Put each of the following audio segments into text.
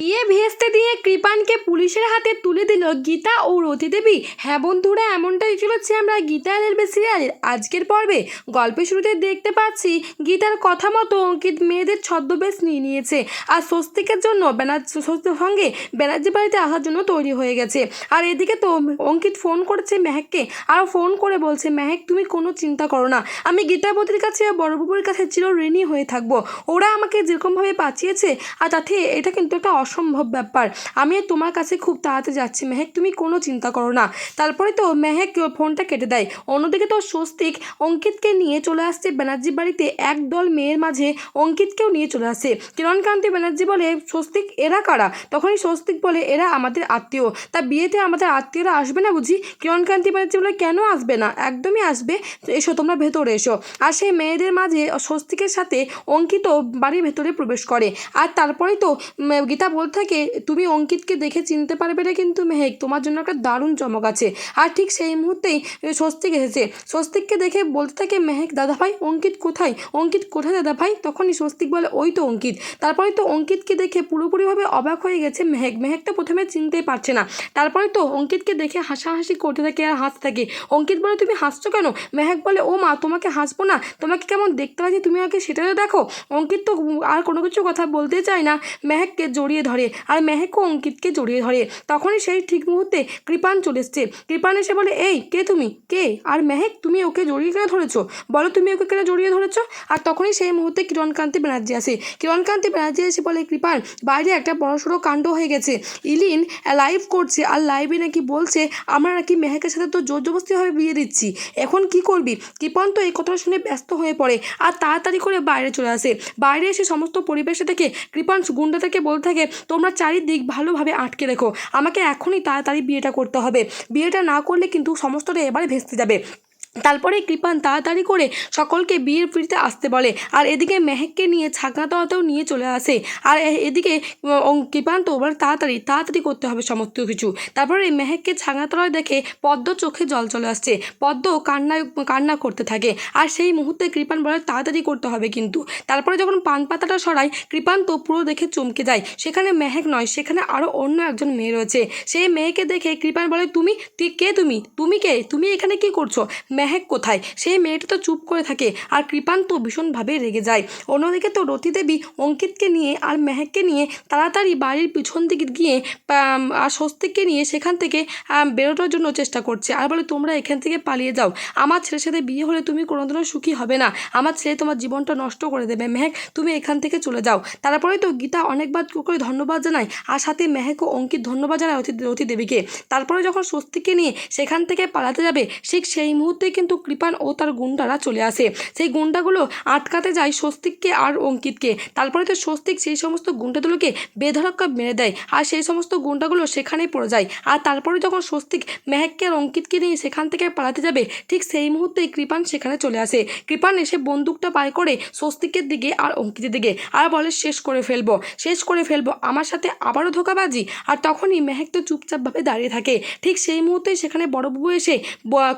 বিয়ে ভেস্তে দিয়ে কৃপানকে পুলিশের হাতে তুলে দিল গীতা ও রতি দেবী হ্যাঁ বন্ধুরা, এমনটাই চলেছে আমরা গীতা এলএলবি সিরিয়ালের আজকের পর্বে। গল্পের শুরুতে দেখতে পাচ্ছি গীতার কথা মতো অঙ্কিত মেয়েদের ছদ্মবেশ নিয়ে নিয়েছে আর স্বস্তিকের জন্য ব্যানার্জি সঙ্গে ব্যানার্জি বাড়িতে আসার জন্য তৈরি হয়ে গেছে। আর এদিকে তো অঙ্কিত ফোন করেছে মেহেককে আর ফোন করে বলছে, মেহেক, তুমি কোনো চিন্তা করো না। আমি গীতাবতীর কাছে বড়বাবুর কাছে চির ঋণী হয়ে থাকব। ওরা আমাকে যেরকমভাবে বাঁচিয়েছে আর তাতে এটা কিন্তু একটা অসম্ভব ব্যাপার। আমি তোমার কাছে খুব তাড়াতাড়ি যাচ্ছি। মেহেক, তুমি কোনো চিন্তা করো না। তারপরে তো মেহেক ফোনটা কেটে দেয়। অন্যদিকে তো স্বস্তিক অঙ্কিতকে নিয়ে চলে আসছে ব্যানার্জি বাড়িতে। একদল মেয়ের মাঝে অঙ্কিতকেও নিয়ে চলে আসে। কিরণকান্তি ব্যানার্জি বলে, স্বস্তিক, এরা কারা? তখনই স্বস্তিক বলে, এরা আমাদের আত্মীয়। তা বিয়েতে আমাদের আত্মীয়রা আসবে না বুঝি? কিরণকান্তি ব্যানার্জি বলে, কেন আসবে না? একদমই আসবে। এসো, তোমরা ভেতরে এসো। আর সেই মেয়েদের মাঝে স্বস্তিকের সাথে অঙ্কিত বাড়ির ভেতরে প্রবেশ করে। আর তারপরেই তো গীতা বলতে থাকে, তুমি অঙ্কিতকে দেখে চিনতে পারবে না কিন্তু মেহেক, তোমার জন্য একটা দারুণ চমক আছে। আর ঠিক সেই মুহূর্তেই স্বস্তিক এসেছে। স্বস্তিককে দেখে বলতে থাকে, মেহেক দাদা ভাই অঙ্কিত কোথায়? অঙ্কিত কোথায় দাদা ভাই তখনই স্বস্তিক বলে, ওই তো অঙ্কিত। তারপরে তো অঙ্কিতকে দেখে পুরোপুরিভাবে অবাক হয়ে গেছে মেহেক। মেহেক তো প্রথমে চিনতেই পারছে না। তারপরে তো অঙ্কিতকে দেখে হাসাহাসি করতে থাকে আর হাসতে থাকে। অঙ্কিত বলে, তুমি হাসছো কেন? মেহেক বলে, ও মা, তোমাকে হাসবো না? তোমাকে কেমন দেখতে লাগছে? তুমি আগে সেটা তো দেখো? অঙ্কিত তো আর কোনো কিছু কথা বলতে চায় না। মেহেককে জড়িয়ে ধরে আর মেহেকও অঙ্কিতকে জড়িয়ে ধরে। তখনই সেই ঠিক মুহূর্তে কৃপান চলে এসছে। কৃপান এসে বলে, এই, কে তুমি? কে? আর মেহেক, তুমি ওকে জড়িয়ে কেন ধরেছো? বলো, তুমি ওকে কেন জড়িয়ে ধরেছো? আর তখনই সেই মুহূর্তে কিরণকান্তি ব্যানার্জি আসে। কিরণকান্তি ব্যানার্জি এসে বলে, কৃপান, বাইরে একটা বড়সড় কাণ্ড হয়ে গেছে। ইলিন লাইভ করছে আর লাইভে নাকি বলছে, আমরা নাকি মেহেকের সাথে তো জোর জবরদস্তিভাবে বিয়ে দিচ্ছি। এখন কি করবি কৃপন তো এই কথাটা শুনে ব্যস্ত হয়ে পড়ে আর তাড়াতাড়ি করে বাইরে চলে আসে। বাইরে এসে সমস্ত পরিবেশে থেকে কৃপন গুন্ডা থেকে বলতে থাকে তোমরা চারিদিক ভালোভাবে আটকে রেখো। আমাকে এখনই তাড়াতাড়ি বিয়েটা করতে হবে। বিয়েটা না করলে কিন্তু সমস্তটা এবারে ভেস্তে যাবে। তারপরে কৃপান তাড়াতাড়ি করে সকলকে বিয়ের পিড়িতে আসতে বলে। আর এদিকে মেহেককে নিয়ে ছাগনা তলাতেও নিয়ে চলে আসে। আর এদিকে কৃপান তো বলে তাড়াতাড়ি তাড়াতাড়ি করতে হবে সমস্ত কিছু। তারপরে মেহেককে ছাগনা তলায় দেখে পদ্ম চোখে জল চলে আসছে। পদ্ম কান্নায়, কান্না করতে থাকে। আর সেই মুহূর্তে কৃপান বলে, তাড়াতাড়ি করতে হবে কিন্তু। তারপরে যখন পান পাতাটা সরায়, কৃপান তো পুরো দেখে চমকে যায়। সেখানে মেহেক নয়, সেখানে আরও অন্য একজন মেয়ে রয়েছে। সেই মেয়েকে দেখে কৃপান বলে, তুমি কে তুমি? তুমি কে? তুমি এখানে কি করছ? মেহেক কোথায়? সেই মেয়েটা তো চুপ করে থাকে আর কৃপান তো ভীষণভাবে রেগে যায়। অন্যদিকে তো রতি দেবী অঙ্কিতকে নিয়ে আর মেহেককে নিয়ে তাড়াতাড়ি বাড়ির পিছন দিকে গিয়ে আর স্বস্তিককে নিয়ে সেখান থেকে বেরোনোর জন্য চেষ্টা করছে। আর বলে, তোমরা এখান থেকে পালিয়ে যাও। আমার ছেলের সাথে বিয়ে হলে তুমি কোনোদিনও সুখী হবে না। আমার ছেলে তোমার জীবনটা নষ্ট করে দেবে। মেহেক তুমি এখান থেকে চলে যাও। তারপরে তো গীতা অনেকবার করে ধন্যবাদ জানায়। আর সাথে মেহেক ও অঙ্কিত ধন্যবাদ জানায় রতি দেবীকে তারপরে যখন স্বস্তিককে নিয়ে সেখান থেকে পালাতে যাবে, ঠিক সেই মুহূর্তে কিন্তু কৃপান ও তার গুন্ডারা চলে আসে। সেই গুন্ডাগুলো আটকাতে যায় স্বস্তিককে আর অঙ্কিতকে। তারপরে তো স্বস্তিক সেই সমস্ত গুন্ডাগুলোকে বেধড়ক্কা মেরে দেয় আর সেই সমস্ত গুন্ডাগুলো সেখানেই পড়ে যায়। আর তারপরে যখন স্বস্তিক মেহেককে আর অঙ্কিতকে নিয়ে সেখান থেকে পালাতে যাবে, ঠিক সেই মুহূর্তেই কৃপান সেখানে চলে আসে। কৃপান এসে বন্দুকটা পায় করে স্বস্তিকের দিকে আর অঙ্কিতের দিকে আর বলে, শেষ করে ফেলব, শেষ করে ফেলব, আমার সাথে আবারও ধোকাবাজি। আর তখনই মেহেক তো চুপচাপভাবে দাঁড়িয়ে থাকে। ঠিক সেই মুহূর্তেই সেখানে বড়বাবু এসে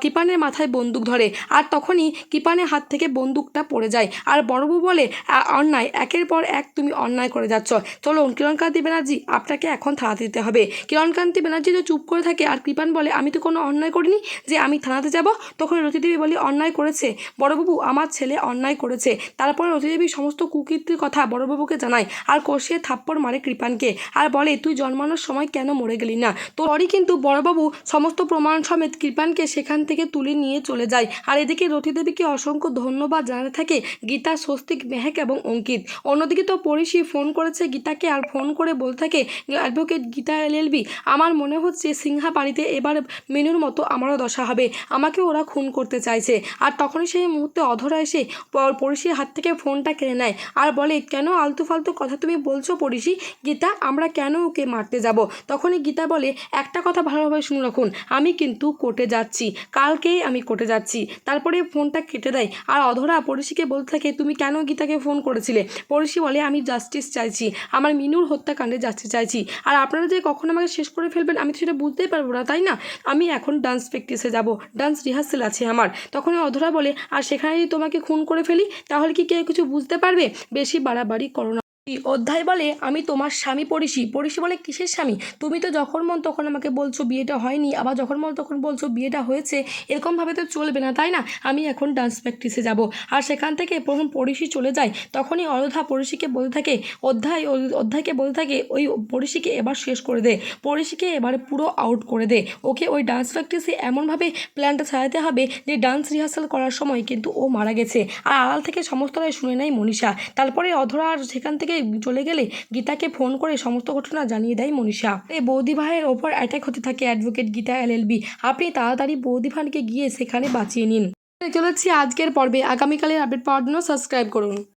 কৃপানের মাথায় বন্দুক ধরে। আর তখনই কৃপানের হাত থেকে বন্দুকটা পড়ে যায়। আর বড়বাবু বলে অন্যায়, একের পর এক তুমি অন্যায় করে যাচ্ছ। চলো, কিরণকান্তি ব্যানার্জি, আপনাকে এখন থানাতে দিতে হবে। কিরণকান্তি ব্যানার্জি তো চুপ করে থাকে, আর কৃপান বলে, আমি তো কোনো অন্যায় করিনি যে আমি থানাতে যাব। তখন রতিদেবী বলে, অন্যায় করেছে। বড়বাবু, আমার ছেলে অন্যায় করেছে। তারপরে রতিদেবী সমস্ত কুকীর্তির কথা বড়বাবুকে জানায়, আর কষিয়ে থাপ্পড় মারে কৃপানকে। আর বলে, তুই জন্মানোর সময় কেন মরে গেলি না? তোরই কিন্তু বড়বাবু সমস্ত প্রমাণ সমেত কৃপানকে সেখান থেকে তুলে নিয়ে চলে যায়। আর এদিকে রতিদেবীকে অসংখ্য ধন্যবাদ জানাতে থাকে গীতা, স্বস্তিক, মেহেক এবং অঙ্কিত। অন্যদিকে তো পরিষি ফোন করেছে গীতাকে আর ফোন করে বলতে থাকে, অ্যাডভোকেট গীতা এলএলবি আমার মনে হচ্ছে সিংহা বাড়িতে এবার মিনুর মতো আমারও দশা হবে। আমাকে ওরা খুন করতে চাইছে। আর তখনই সেই মুহূর্তে অধরা এসে প- পড়শির হাত থেকে ফোনটা কেড়ে নেয় আর বলে, কেন আলতু ফালতু কথা তুমি বলছো পড়শি গীতা, আমরা কেন ওকে মারতে যাব? তখনই গীতা বলে, একটা কথা ভালোভাবে শুনে রাখুন, আমি কিন্তু কোর্টে যাচ্ছি। কালকেই আমি কোর্টে যাচ্ছি। তারপরে ফোনটা কেটে দেয়। আর অধরা পড়শিকে বলতে থাকে, তুমি কেন গীতাকে ফোন করেছিলে? পড়শি বলে, আমি জাস্টিস চাইছি। আমার মিনুর হত্যাকাণ্ডে জাস্টিস চাইছি। আর আপনারা যে কখন আমাকে শেষ করে ফেলবেন, আমি তো সেটা বুঝতেই পারব না, তাই না? আমি এখন ডান্স প্র্যাকটিসে যাব। ডান্স রিহার্সেল আছে আমার। তখন অধরা বলে, আর সেখানে যদি তোমাকে খুন করে ফেলি? তাহলে কি কেউ কিছু বুঝতে পারবে? বেশি বাড়াবাড়ি করো না। অধ্যায় বলে, আমি তোমার স্বামী পড়িশি পড়িসি বলে কিসের স্বামী? তুমি তো যখন মন তখন আমাকে বলছো বিয়েটা হয়নি, আবার যখন মন তখন বলছো বিয়েটা হয়েছে, এরকমভাবে তো চলবে না, তাই না? আমি এখন ডান্স প্র্যাকটিসে যাব। আর সেখান থেকে প্রথম পড়িশি চলে যায়, তখনই অযোধ্যা পড়িশিকে বলতে থাকে, অধ্যায় অধ্যায়কে বলতে থাকে, ওই পড়িশিকে এবার শেষ করে দে। পড়িশিকে এবারে পুরো আউট করে দে। ওকে ওই ডান্স প্র্যাকটিসে এমনভাবে প্ল্যানটা সাজাতে হবে যে ডান্স রিহার্সাল করার সময় কিন্তু ও মারা গেছে। আর আড়াল থেকে সমস্তটাই শুনে নেয় মনীষা। তারপরে অধরা আর সেখান থেকে চলে গেলে গীতাকে ফোন করে সমস্ত ঘটনা জানিয়ে দেয় মনীষা। এই বৌদি ভাইয়ের ওপর অ্যাটাক হতে থাকে অ্যাডভোকেট গীতা এলএলবি আপনি তাড়াতাড়ি বৌদি ভানকে গিয়ে সেখানে বাঁচিয়ে নিন। চলেছি আজকের পর্বে। আগামীকালের আপডেট পাওয়ার জন্য সাবস্ক্রাইব করুন।